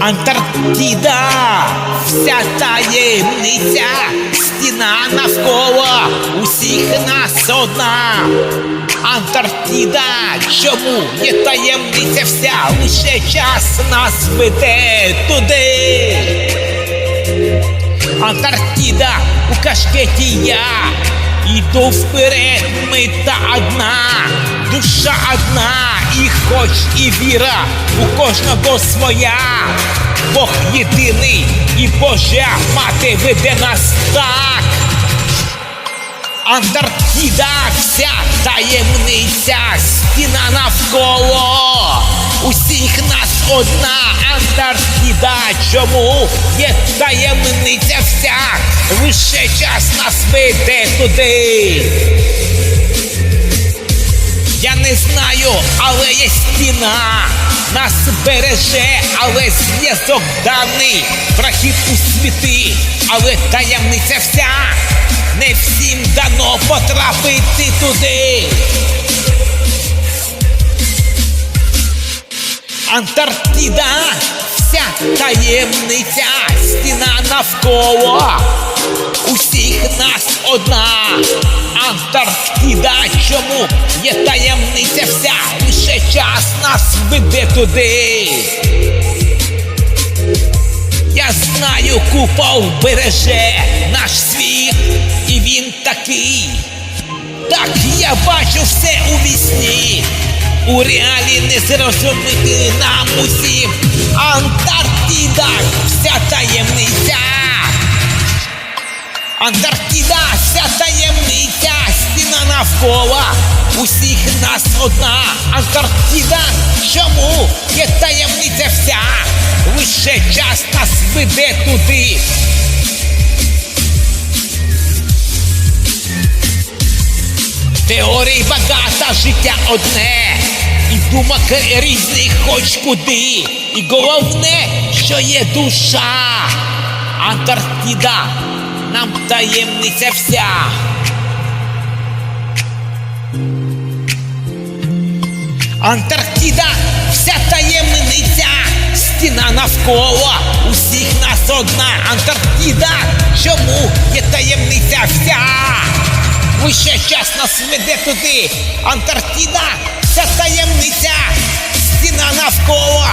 Антарктида, вся таємниця, стіна навколо усіх нас одна. Антарктида, чому є таємниця вся, лише час нас веде туди. Антарктида у кашкеті я Іду вперед, мета одна, душа одна, і хоч і віра у кожного своя. Бог єдиний і Божа мати веде нас так. Антарктида вся таємниця, стіна навколо. Усіх нас одна Антарктида. Чому є таємниця вся? Лише час нас веде туди. Я не знаю, але є стіна. Нас береже, але зв'язок даний. Прохід у світи, але таємниця вся. Не всім дано потрапити туди. Антарктида, вся таємниця, стіна навколо. Усіх нас одна. Антарктида, чому є таємниця вся, лише час нас веде туди. Я знаю, купол береже наш світ, і він такий. Так я бачу все у вісні. У реалі не зрозуміти нам усім. Антарктида, вся таємниця. Антарктида, вся таємниця, стіна навколо. Усіх нас одна. Антарктида, чому є таємниця вся? Лише час нас веде туди. Теорій багато, життя одне, і думок різних хоч куди. І головне, що є душа. Антарктида, нам таємниця вся. Антарктида, вся таємниця, стіна навколо, усіх нас одна. Антарктида, чому є таємниця вся? Лише час нас веде туди. Антарктида, вся таємниця, стіна навколо,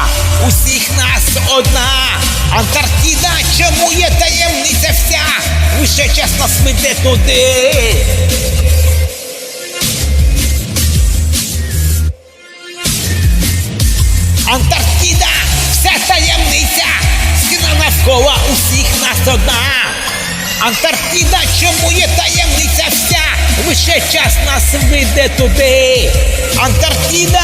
усіх нас одна. Антарктида, чому є таємниця вся? Лише час нас веде туди. Антарктида, вся таємниця, стіна навколо усіх нас одна. Антарктида, чому є таємниця? лише час нас веде туди, Антарктида.